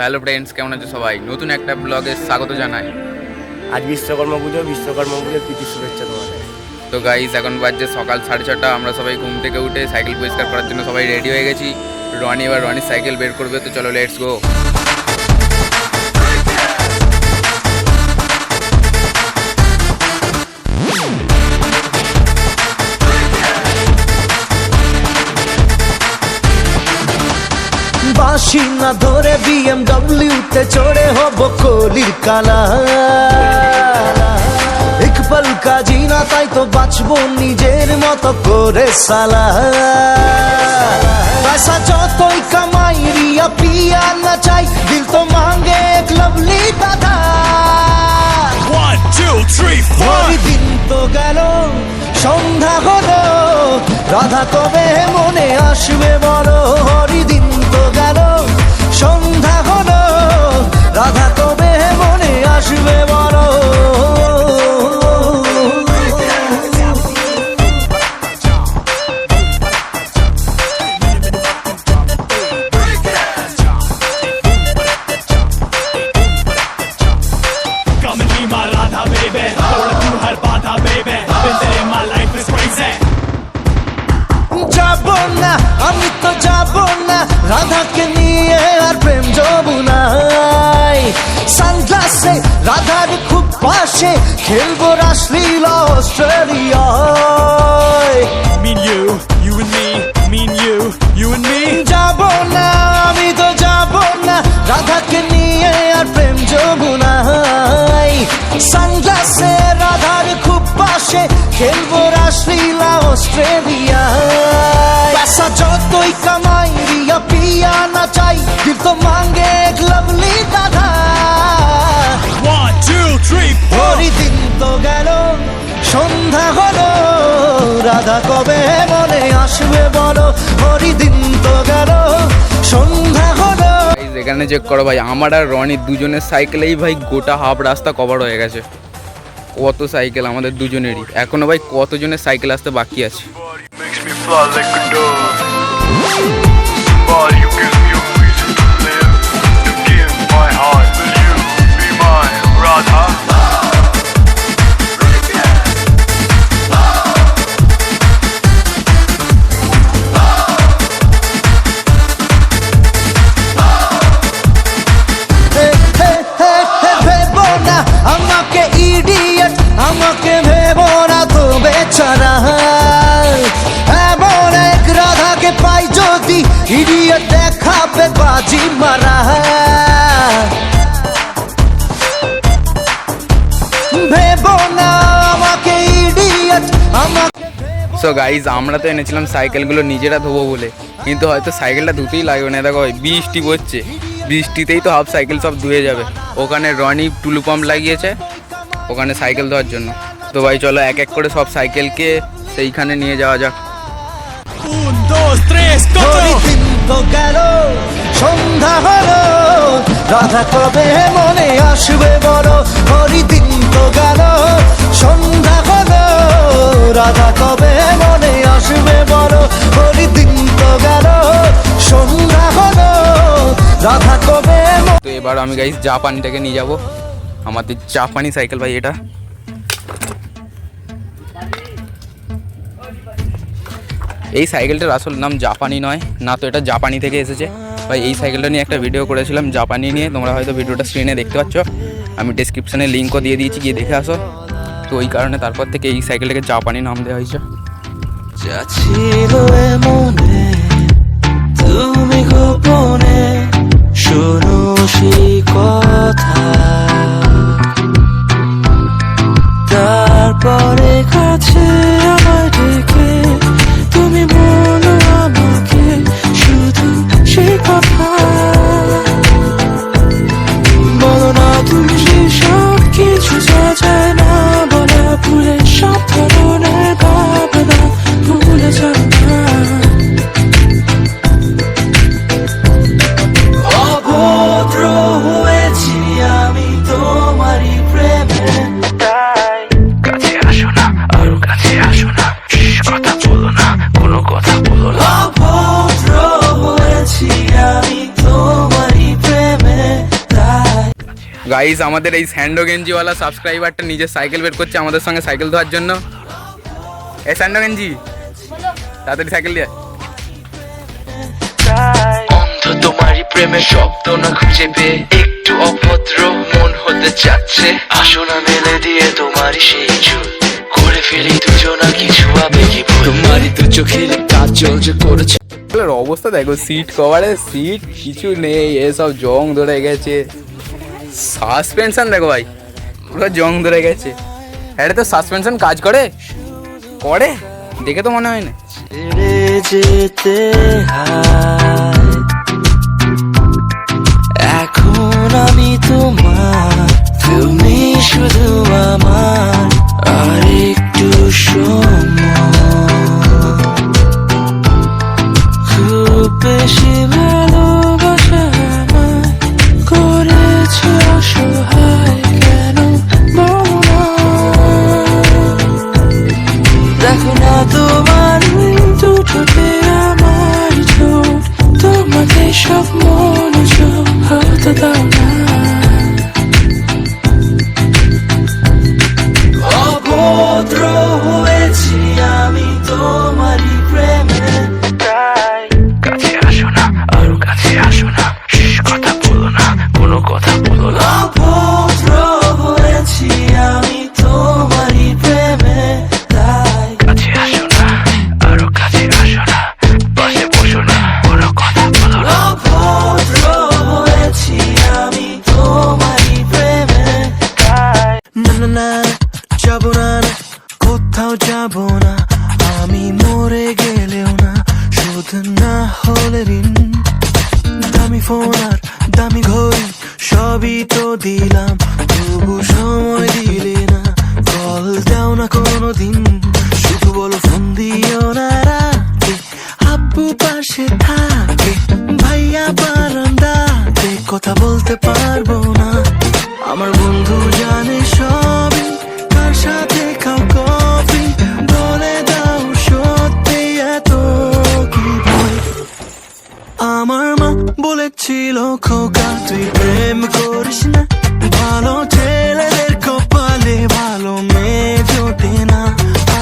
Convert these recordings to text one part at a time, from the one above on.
Hello friends কেমন আছে সবাই? নতুন একটা ব্লগে স্বাগত জানাই। আজ বিশ্বকর্মা পুজো বিশ্বকর্মা পুজোর প্রীতি শুভেচ্ছা তোমাদের। তো গাইজ এখন বাজছে সকাল সাড়ে ছটা আমরা সবাই ঘুম থেকে উঠে সাইকেল পরিষ্কার করার জন্য সবাই রেডি হয়ে গেছি। রনি এবার রনির সাইকেল বের করবে তো চলো লেটস গো বাসি না ধরে বিএমডব্লিউ তে চড়ে হব কলির কালা। এক পল কা জিনা তাই তো বাঁচবো নিজের মতো করে সালা। পয়সা যতই কামাই রিয়া পিয়া না চাই দিল তো মাঙ্গে এক লভলি দাদা two, three, four. ওই দিন তো গেল সন্ধ্যা হলো রাধা কবে মনে আসবে বড় হরি পাশে খেলব রাসলীলা অস্ট্রেলিয়ায়। And me, me and you, you and me. যাব না আমি তো যাব না রাধাকে নিয়ে আর প্রেম যমুনাই সানগ্লাসে রাধার খুব পাশে খেলব রাসলীলা অস্ট্রেলিয়ায়। पैसा যতই কামাই রিয়া পিয়া না চাই দিল তো মাঙ্গে সন্ধ্যা হলো রাধা কবে মনে আসবে বলো? হরি দিন তো গেল সন্ধ্যা হলো। এখানে চেক করো ভাই আমার আর রনির দুজনের সাইকেলেই ভাই গোটা হাফ রাস্তা কভার হয়ে গেছে। কত সাইকেল আমাদের দুজনেরই। এখনও ভাই কতজনের সাইকেল আসতে বাকি আছে? মারা সো গাইজ আমরা তো এনেছিলাম সাইকেলগুলো নিজেরা ধোবো বলে। কিন্তু হয়তো সাইকেলটা ধুতেই লাগবে না। দেখো বৃষ্টি পড়ছে। বৃষ্টিতেই তো হাফ সাইকেল সব ধুয়ে যাবে। ওখানে রনি টুলু পাম্প লাগিয়েছে ওখানে সাইকেল ধোয়ার জন্য। তো ভাই চলো এক এক করে সব সাইকেলকে সেইখানে নিয়ে যাওয়া যাক। গেল, সন্ধ্যা হলো। রাধা কবে মনে আসবে বড় হরি দিন তো গেল, সন্ধ্যা হলো। রাধা কবে মনে আসবে বড় হরি দিন তো গেল, সন্ধ্যা হলো। রাধা কবে তো এবার আমি গাইজ জাপানিটাকে নিয়ে যাব। আমাদের জাপানি সাইকেল ভাই এটা। এই সাইকেলটার আসল নাম জাপানি নয়, না তো এটা জাপানি থেকে এসেছে। ভাই, এই সাইকেলটা নিয়ে একটা ভিডিও করেছিলাম জাপানি নিয়ে, তোমরা হয়তো ভিডিওটা স্ক্রিনে দেখতে পাচ্ছ। আমি ডিসক্রিপশানে লিঙ্কও দিয়ে দিয়েছি, গিয়ে দেখে আসো। তো ওই কারণে তারপর থেকে এই সাইকেলটাকে জাপানি নাম দেওয়া হয়েছে। তুমি কথা। তারপরে কাছে গাইস আমাদের এই স্যান্ডো গেঞ্জিওয়ালা সাবস্ক্রাইবারটা নিজের সাইকেল বের করছে আমাদের সঙ্গে সাইকেল ধোয়ার জন্য। এ স্যান্ডো গেঞ্জি তাড়াতাড়ি সাইকেল দিয়ে তোমারই প্রেমে শব্দ না খুঁজে পেয়ে একটু অভদ্র মন হতে চাচ্ছে। আসো না মেলে দিয়ে তোমারই সেই চুল। করে ফেলি দুজনা কিছু আবেগি তোমারই দু চোখের কাজ চলছে করেছে। অবস্থা দেখো সিট কভারে সিট কিছু নেই এসব জং ধরে গেছে। সাসপেনশন দেখো ভাই, পুরো জং ধরে গেছে। হ্যাঁ তো সাসপেনশন কাজ করে? করে? দেখে তো মনে হয় না। যেতে হয়। বলেছিল খোকা তুই প্রেম করিস না। ভালো ছেলেদের কপালে ভালো মেয়ে জোটে না।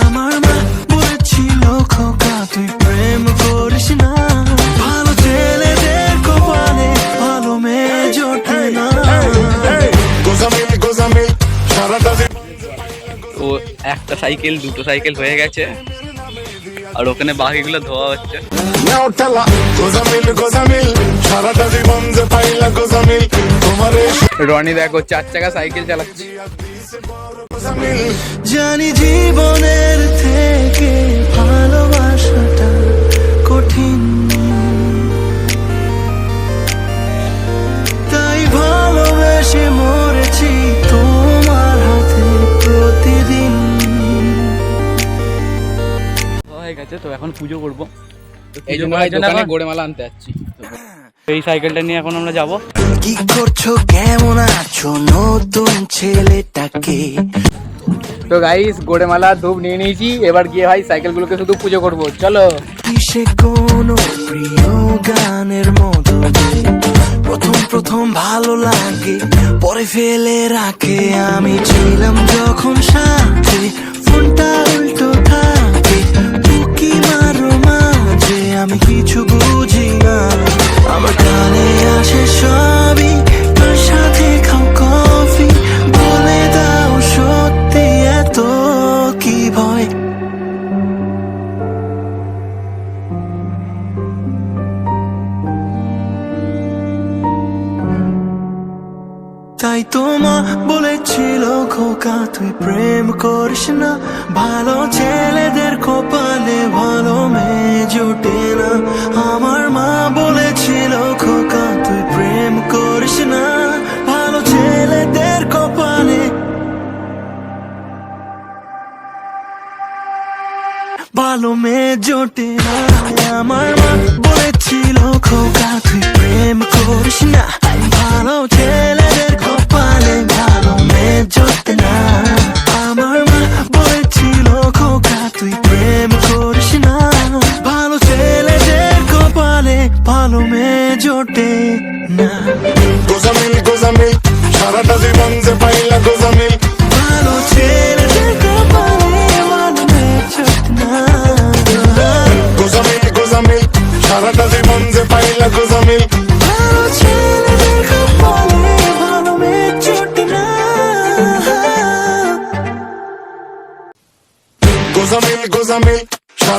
আমার মা বলেছিল খোকা তুই প্রেম করিস না। ভালো ছেলেদের কপালে ভালো মেয়ে জোটে না। ও একটা সাইকেল দুটো সাইকেল হয়ে গেছে। আর ওখানে বাকিগুলো ধোয়া হচ্ছে। রনি দেখো চার চাকা সাইকেল চালাচ্ছি। জানি জীবনের গেছে তো এখন পুজো করব। এই জন্য দোকানে আনতে যাচ্ছি। এই সাইকেলটা নিয়ে এখন আমরা যাব। কি করছ? কেমন আছো? নতুন ছেলেটাকে। তো গাইস গোড়ে মালা ধূপ নিয়ে নিয়েছি। এবার গিয়ে ভাই সাইকেলগুলোকে শুধু পুজো করব। চলো। কিসে কোনো প্রিয় গানের মতো প্রথম প্রথম ভালো লাগে পরে ফেলে রাখে। আমি ছিলাম যখন সাথে ফোনটা উল্টো থাকে আমি কিছু বুঝি না। আমার কানে আসে সবই তাই তো মা বলেছিল, খোকা, তুই প্রেম করিস না। ভালো ছেলেদের কপালে ভালো মেয়ে জোটে না। আমার মা বলেছিল, খোকা, তুই প্রেম করিস না। ভালো ছেলেদের কপালে ভালো মেয়ে জোটে না। আমার মা বলেছিল, খোকা, তুই প্রেম করিস না। ভালো ছেলেদের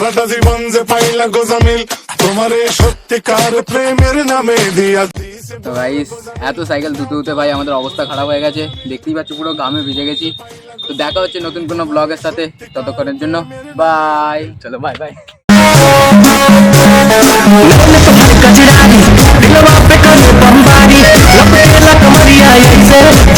সারাটা জীবন যে পাইলা গোজামিল তোমার এই সত্যিকার প্রেমের নামে দিয়া দিছে তো গাইস এত সাইকেল ধুতে ধুতে ভাই আমাদের অবস্থা খারাপ হয়ে গেছে দেখতেই পাচ্ছ পুরো গামে ভিজে গেছি তো দেখা হচ্ছে নতুন কোনো ব্লগের সাথে ততক্ষণের জন্য বাই চলো বাই বাই गजरारी दिलवा पे करो बमबारी लपेला कमरिया ऐसे